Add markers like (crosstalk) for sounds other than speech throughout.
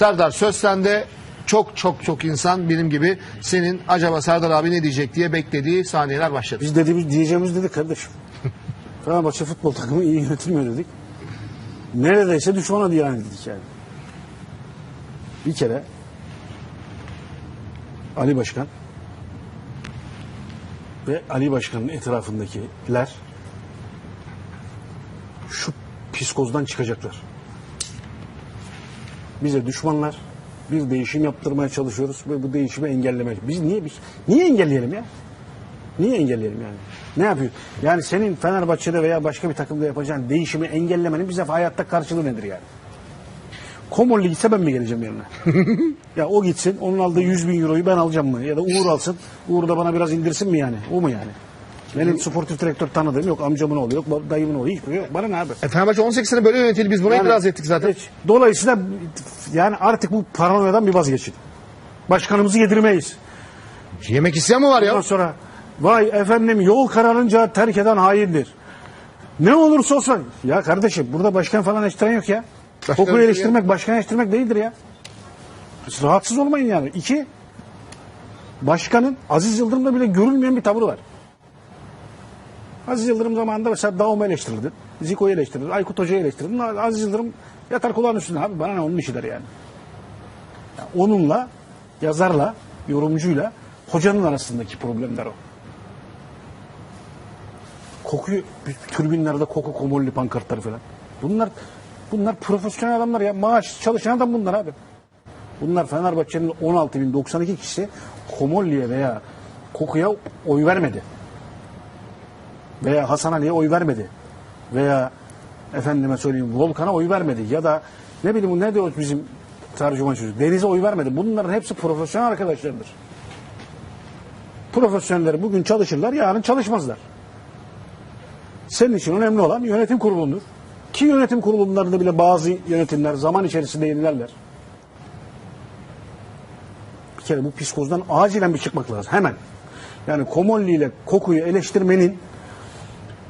Serdar söz sende. Çok çok çok insan benim gibi senin acaba Serdar abi ne diyecek diye beklediği saniyeler başladı. Biz dediğimiz diyeceğimiz dedik kardeşim. (laughs) Fenerbahçe futbol takımı iyi yönetilmiyor dedik. Neredeyse düşmana diye dedik yani. Bir kere Ali Başkan ve Ali Başkan'ın etrafındakiler şu psikozdan çıkacaklar. Bize düşmanlar bir değişim yaptırmaya çalışıyoruz ve bu değişimi engellemeye. Biz niye biz niye engelleyelim ya? Niye engelleyelim yani? Ne yapıyor? Yani senin Fenerbahçe'de veya başka bir takımda yapacağın değişimi engellemenin bize hayatta karşılığı nedir yani? Komolli gitse ben mi geleceğim yanına? (laughs) ya o gitsin, onun aldığı 100 bin euroyu ben alacağım mı? Ya da Uğur alsın, Uğur da bana biraz indirsin mi yani? O mu yani? Benim sportif direktör tanıdığım yok, amcamın oğlu yok, dayımın oğlu hiçbir yok. Bana ne abi? E, Fenerbahçe 18 sene böyle yönetildi. Biz buna Yani- itiraz ettik zaten. Hiç. Dolayısıyla yani artık bu paranoyadan bir vazgeçin. Başkanımızı yedirmeyiz. Yemek isteyen mi var Ondan ya? sonra vay efendim yol kararınca terk eden haindir. Ne olursa olsun. Ya kardeşim burada başkan falan eleştiren yok ya. Başkan Kokuyu eleştiren- eleştirmek başkan eleştirmek değildir ya. Siz rahatsız olmayın yani. İki, başkanın Aziz Yıldırım'da bile görülmeyen bir tavrı var. Aziz Yıldırım zamanında mesela Daum'u eleştirirdi. Ziko'yu eleştirirdi. Aykut Hoca'yı eleştirirdi. Aziz Yıldırım yatar kulağın üstüne abi. Bana ne onun işi der yani. Ya onunla, yazarla, yorumcuyla hocanın arasındaki problemler o. Kokuyu, türbinlerde koku komolli pankartları falan. Bunlar bunlar profesyonel adamlar ya. Maaş çalışan adam bunlar abi. Bunlar Fenerbahçe'nin 16.092 kişisi Komolli'ye veya Koku'ya oy vermedi. Veya Hasan Ali'ye oy vermedi. Veya efendime söyleyeyim Volkan'a oy vermedi. Ya da ne bileyim bu ne diyor bizim tercüman çocuk. Deniz'e oy vermedi. Bunların hepsi profesyonel arkadaşlardır. Profesyoneller bugün çalışırlar, yarın çalışmazlar. Senin için önemli olan yönetim kurulunudur. Ki yönetim kurulunlarında bile bazı yönetimler zaman içerisinde yenilerler. Bir kere bu psikozdan acilen bir çıkmak lazım. Hemen. Yani Komolli ile Koku'yu eleştirmenin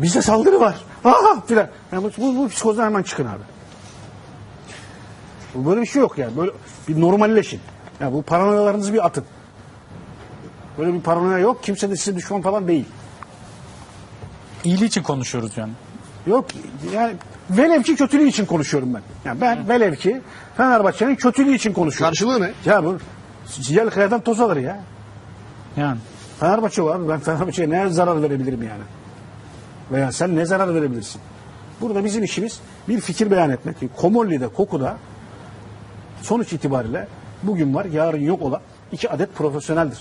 bize saldırı var. Aha filan. Yani bu, bu, bu psikozdan hemen çıkın abi. Böyle bir şey yok yani. Böyle bir normalleşin. Yani bu paranoyalarınızı bir atın. Böyle bir paranoya yok. Kimse de size düşman falan değil. İyiliği için konuşuyoruz yani. Yok yani velev ki kötülüğü için konuşuyorum ben. Yani ben velev ki Fenerbahçe'nin kötülüğü için konuşuyorum. Karşılığı ne? Ya bu Ciyel kayadan toz alır ya. Yani. Fenerbahçe var. Ben Fenerbahçe'ye ne zarar verebilirim yani? Veya sen ne zarar verebilirsin? Burada bizim işimiz bir fikir beyan etmek. Komolli'de, Koku'da sonuç itibariyle bugün var, yarın yok olan iki adet profesyoneldir.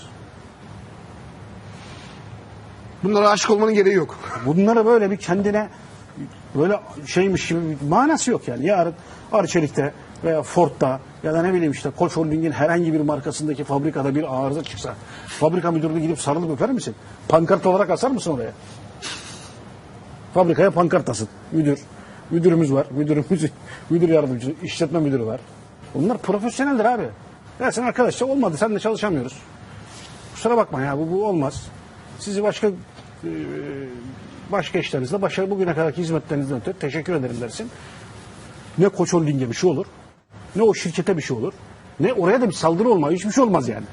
Bunlara aşık olmanın gereği yok. (laughs) Bunlara böyle bir kendine böyle şeymiş gibi bir manası yok yani. Yarın Arçelik'te veya Ford'da ya da ne bileyim işte Koç Holding'in herhangi bir markasındaki fabrikada bir arıza çıksa fabrika müdürünü gidip sarılıp öper misin? Pankart olarak asar mısın oraya? Fabrikaya pankart asın. Müdür. Müdürümüz var. Müdürümüz, (laughs) müdür yardımcısı, işletme müdürü var. Bunlar profesyoneldir abi. Ya sen arkadaşlar olmadı. Sen de çalışamıyoruz. Kusura bakma ya bu, bu olmaz. Sizi başka e, başka işlerinizde başarı bugüne kadarki hizmetlerinizden ötürü teşekkür ederim dersin. Ne Koç Holding'e bir şey olur. Ne o şirkete bir şey olur. Ne oraya da bir saldırı olmaz. Hiçbir şey olmaz yani.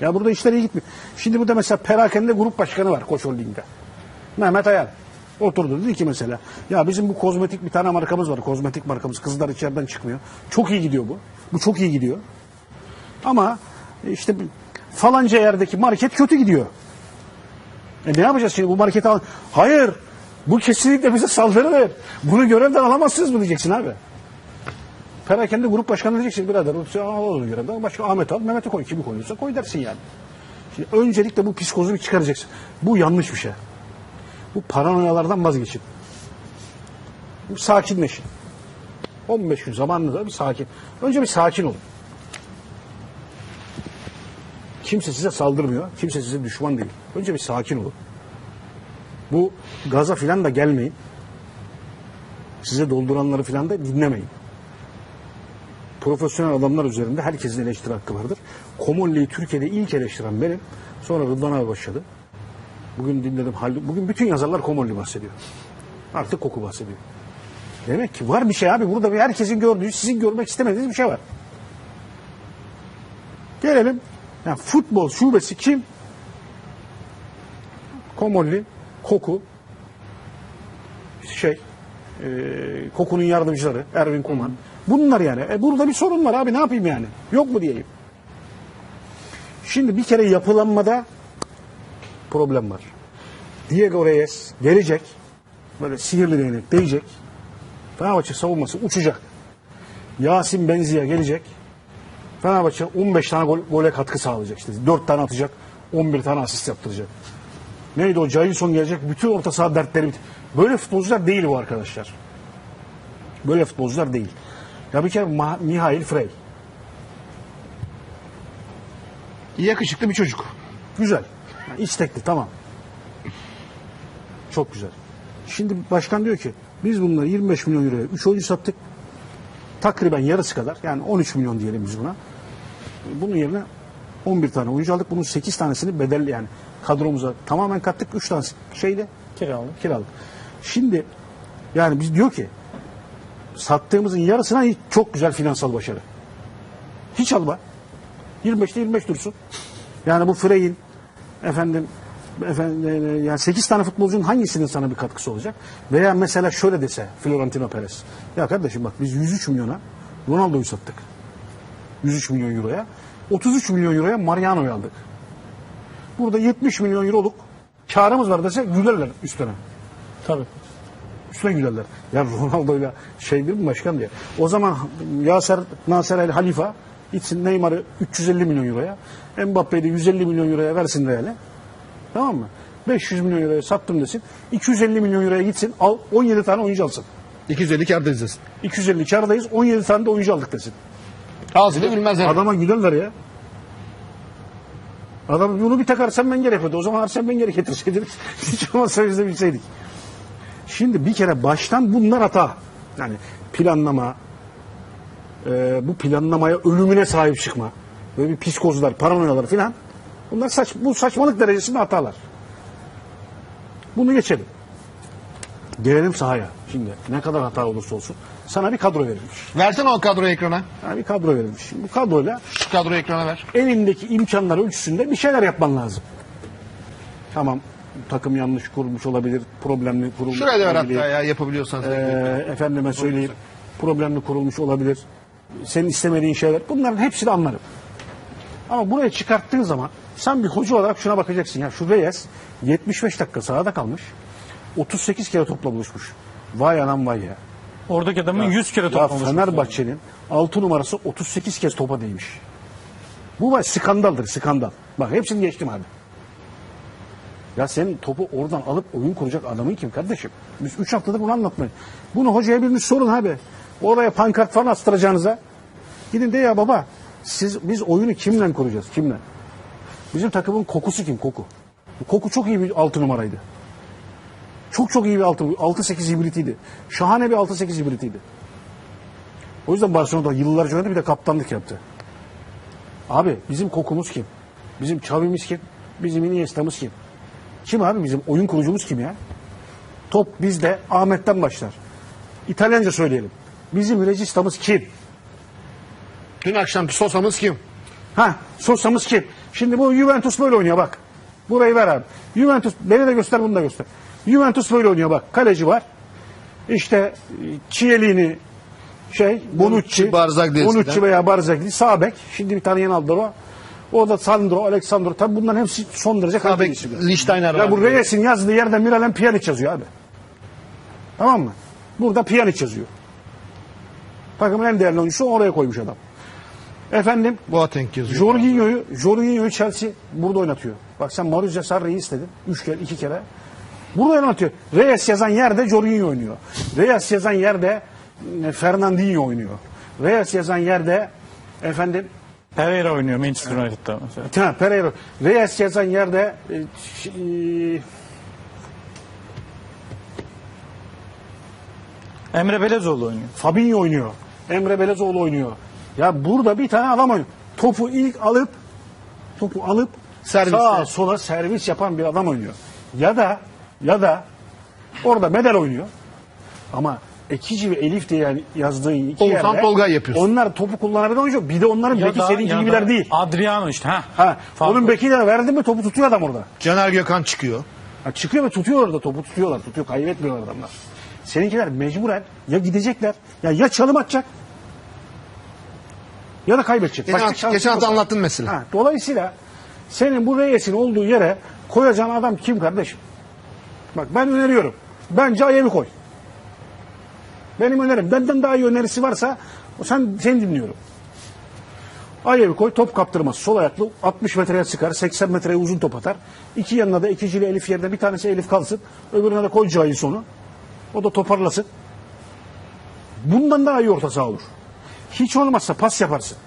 Ya burada işler iyi gitmiyor. Şimdi burada mesela perakende grup başkanı var Koç Holding'de. Mehmet Ayar. Oturdu dedi ki mesela ya bizim bu kozmetik bir tane markamız var. Kozmetik markamız. Kızlar içeriden çıkmıyor. Çok iyi gidiyor bu. Bu çok iyi gidiyor. Ama işte bir- falanca yerdeki market kötü gidiyor. E ne yapacağız şimdi bu marketi al? Hayır. Bu kesinlikle bize saldırıdır. Bunu görevden alamazsınız mı diyeceksin abi. Perakende grup başkanı diyeceksin birader. Al görevden. Başka Ahmet al. Mehmet'e koy. Kimi koyuyorsa koy dersin yani. Şimdi öncelikle bu psikozu bir çıkaracaksın. Bu yanlış bir şey. Bu paranoyalardan vazgeçin. Bir sakinleşin. 15 gün zamanınız var bir sakin. Önce bir sakin olun. Kimse size saldırmıyor. Kimse size düşman değil. Önce bir sakin olun. Bu gaza filan da gelmeyin. Size dolduranları filan da dinlemeyin. Profesyonel adamlar üzerinde herkesin eleştiri hakkı vardır. Komolli'yi Türkiye'de ilk eleştiren benim. Sonra Rıdvan abi başladı. Bugün dinledim. Bugün bütün yazarlar Komolli bahsediyor. Artık koku bahsediyor. Demek ki var bir şey abi. Burada bir herkesin gördüğü, sizin görmek istemediğiniz bir şey var. Gelelim. Yani futbol şubesi kim? Komolli, Koku, şey, e, Koku'nun yardımcıları, Ervin Koman. Bunlar yani. E, burada bir sorun var abi ne yapayım yani? Yok mu diyeyim. Şimdi bir kere yapılanmada problem var. Diego Reyes gelecek. Böyle sihirli değnek değecek. Fenerbahçe savunması uçacak. Yasin Benziya gelecek. Fenerbahçe 15 tane gol, gole katkı sağlayacak. işte 4 tane atacak. 11 tane asist yaptıracak. Neydi o? Jailson gelecek. Bütün orta saha dertleri bit- Böyle futbolcular değil bu arkadaşlar. Böyle futbolcular değil. Ya bir kere Ma- Mihail Frey. Yakışıklı bir çocuk. Güzel. Yani istekli tamam. Çok güzel. Şimdi başkan diyor ki biz bunları 25 milyon euroya 3 oyuncu sattık. Takriben yarısı kadar yani 13 milyon diyelim biz buna. Bunun yerine 11 tane oyuncu aldık. Bunun 8 tanesini bedel yani kadromuza tamamen kattık. 3 tanesi şeyde Kiralık. kiralık. Şimdi yani biz diyor ki sattığımızın yarısına hiç- çok güzel finansal başarı. Hiç alma. 25'te 25 dursun. Yani bu Frey'in efendim efendim yani 8 tane futbolcunun hangisinin sana bir katkısı olacak? Veya mesela şöyle dese Florentino Perez. Ya kardeşim bak biz 103 milyona Ronaldo'yu sattık. 103 milyon euroya. 33 milyon euroya Mariano'yu aldık. Burada 70 milyon euroluk karımız var dese gülerler üstüne. Tabii. Üstüne gülerler. Ya Ronaldo'yla şey değil mi başkan diye. O zaman Yaser Nasser El Halifa gitsin Neymar'ı 350 milyon euroya. Mbappe'yi de 150 milyon euroya versin Real'e. Tamam mı? 500 milyon euroya sattım desin. 250 milyon euroya gitsin. Al 17 tane oyuncu alsın. 250 kârda izlesin. 250 kardayız 17 tane de oyuncu aldık desin. Ağzıyla gülmezler. Adama gülerler ya. Adam bunu bir tek Arsene Wenger yapıyordu. O zaman Arsene Wenger'i getirseydiniz (laughs) hiç olmazsa biz de bilseydik. Şimdi bir kere baştan bunlar hata. Yani planlama, e, bu planlamaya ölümüne sahip çıkma, böyle bir psikozlar, paranoyalar filan. Bunlar saç, bu saçmalık derecesinde hatalar. Bunu geçelim. Gelelim sahaya. Şimdi ne kadar hata olursa olsun sana bir kadro verilmiş. Versene o kadroyu ekrana. Yani bir kadro verilmiş. Şimdi bu kadroyla Şu kadroyu ekrana ver. elindeki imkanlar ölçüsünde bir şeyler yapman lazım. Tamam takım yanlış kurulmuş olabilir, problemli kurulmuş Şuraya da ver olabilir. hatta ya yapabiliyorsan. Ee, efendime söyleyeyim problemli kurulmuş olabilir. Senin istemediğin şeyler. Bunların hepsini anlarım. Ama buraya çıkarttığın zaman sen bir hoca olarak şuna bakacaksın. Ya şu Reyes 75 dakika sahada kalmış. 38 kere topla buluşmuş. Vay anam vay ya. Oradaki adamın 100 kere Ya top almış. Fenerbahçe'nin 6 numarası 38 kez topa değmiş. Bu var skandaldır skandal. Bak hepsini geçtim abi. Ya senin topu oradan alıp oyun kuracak adamın kim kardeşim? Biz 3 haftadır bunu anlatmayın. Bunu hocaya biriniz sorun abi. Oraya pankart falan astıracağınıza. Gidin de ya baba siz biz oyunu kimle kuracağız? Kimle? Bizim takımın kokusu kim? Koku. Koku çok iyi bir 6 numaraydı. Çok çok iyi bir 6 6-8 hibritiydi. Şahane bir 6-8 hibritiydi. O yüzden Barcelona'da yıllarca oynadı bir de kaptanlık yaptı. Abi bizim kokumuz kim? Bizim Xavi'miz kim? Bizim Iniesta'mız kim? Kim abi bizim oyun kurucumuz kim ya? Top bizde Ahmet'ten başlar. İtalyanca söyleyelim. Bizim Registamız kim? Dün akşamki Sosa'mız kim? Ha, Sosa'mız kim? Şimdi bu Juventus böyle oynuyor bak. Burayı ver abi. Juventus beni de göster bunu da göster. Juventus böyle oynuyor bak. Kaleci var. İşte Chiellini şey Bonucci, Barzagli eskiden. Bonucci veya Barzagli sağ bek. Şimdi bir tane yeni aldılar o. O da Sandro, Alexandro. Tabi bunların hepsi son derece kaliteli isimler. Lichtsteiner Ya var. bu Reyes'in yazdığı yerde Miralem Pjanic yazıyor abi. Tamam mı? Burada Pjanic yazıyor. Takımın en değerli oyuncusu oraya koymuş adam. Efendim Boateng yazıyor. Jorginho'yu Jorginho'yu Chelsea burada oynatıyor. Bak sen Mauricio Sarri'yi istedin. Üç kere, iki kere. Burada oynatıyor. Reyes yazan yerde Jorginho oynuyor. Reyes yazan yerde e, Fernandinho oynuyor. Reyes yazan yerde efendim Pereira oynuyor Manchester United'da mesela. ha, Pereira. Reyes yazan yerde e, e, Emre Belezoğlu oynuyor. Fabinho oynuyor. Emre Belezoğlu oynuyor. Ya burada bir tane adam oynuyor. Topu ilk alıp topu alıp Servisle. sağa sola servis yapan bir adam oynuyor. Ya da ya da orada medal oynuyor. Ama Ekici ve Elif diye yani yazdığı iki Oğuzhan yerde. Tolgay yapıyorsun. Onlar topu kullanabilen oyuncu. Bir de onların beki da- senin ya gibiler da değil. Adriano işte. Ha. Ha, Farklı. onun bekine verdi mi topu tutuyor adam orada. Caner Gökhan çıkıyor. Ha, çıkıyor ve tutuyor orada topu tutuyorlar. Tutuyor kaybetmiyorlar adamlar. Seninkiler mecburen ya gidecekler ya ya çalım atacak ya da kaybedecek. Geçen, Başka geçen hafta anlattın mesela. Ha, dolayısıyla senin bu reyesin olduğu yere koyacağın adam kim kardeşim? Bak ben öneriyorum. Bence Ayev'i koy. Benim önerim. Benden daha iyi önerisi varsa sen seni dinliyorum. Ayev'i koy top kaptırmaz. Sol ayaklı 60 metreye çıkar. 80 metreye uzun top atar. İki yanına da ikiciyle Elif yerine bir tanesi Elif kalsın. Öbürüne de koy Cahil sonu. O da toparlasın. Bundan daha iyi orta saha olur. Hiç olmazsa pas yaparsın.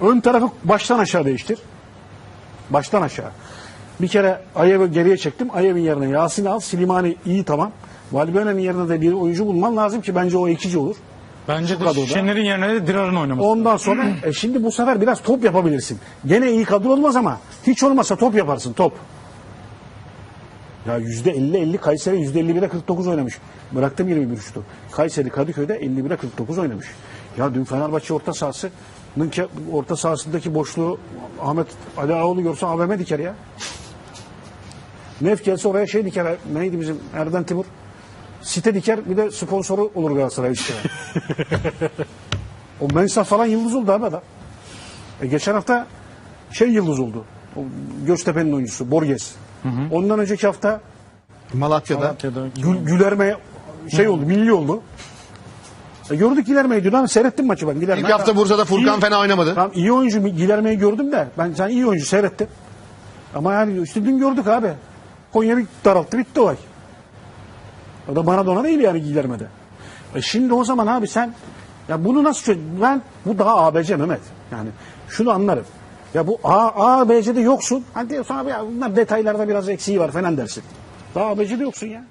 Ön tarafı baştan aşağı değiştir. Baştan aşağı. Bir kere Ayev'i geriye çektim. Ayev'in yerine Yasin'i al. Silimani iyi tamam. Valbuena'nın yerine de bir oyuncu bulman lazım ki bence o ikici olur. Bence de kadroda. Şener'in yerine de Dirar'ın oynaması. Ondan sonra e şimdi bu sefer biraz top yapabilirsin. Gene iyi kadro olmaz ama hiç olmazsa top yaparsın top. Ya yüzde 50-50 Kayseri yüzde 51'e 49 oynamış. Bıraktım 21 şutu. Kayseri Kadıköy'de 51'e 49 oynamış. Ya dün Fenerbahçe orta sahasının ke- orta sahasındaki boşluğu Ahmet Ali Ağoğlu görse AVM diker ya. Nef gelse oraya şey diker. Neydi bizim Erden Timur? Site diker bir de sponsoru olur Galatasaray işte. O Mensah falan yıldız oldu abi adam. E geçen hafta şey yıldız oldu. Göztepe'nin oyuncusu Borges. Ondan önceki hafta Malatya'da. Malatya'da. Gül, Gülerme şey oldu, milli oldu. E gördük Gilerme'yi dün abi seyrettim maçı ben. Gilerme. İlk hafta Bursa'da Furkan fena oynamadı. Tamam iyi oyuncu Gilerme'yi gördüm de ben sen iyi oyuncu seyrettim. Ama yani işte dün gördük abi. Konya bir daralttı bitti olay. O da Maradona değil yani Gilerme'de. E şimdi o zaman abi sen ya bunu nasıl çöz- ben bu daha ABC Mehmet. Yani şunu anlarım. Ya bu A, A, B'de yoksun. Hani diyorsun abi ya bunlar detaylarda biraz eksiği var falan dersin. Daha ABC'de yoksun ya.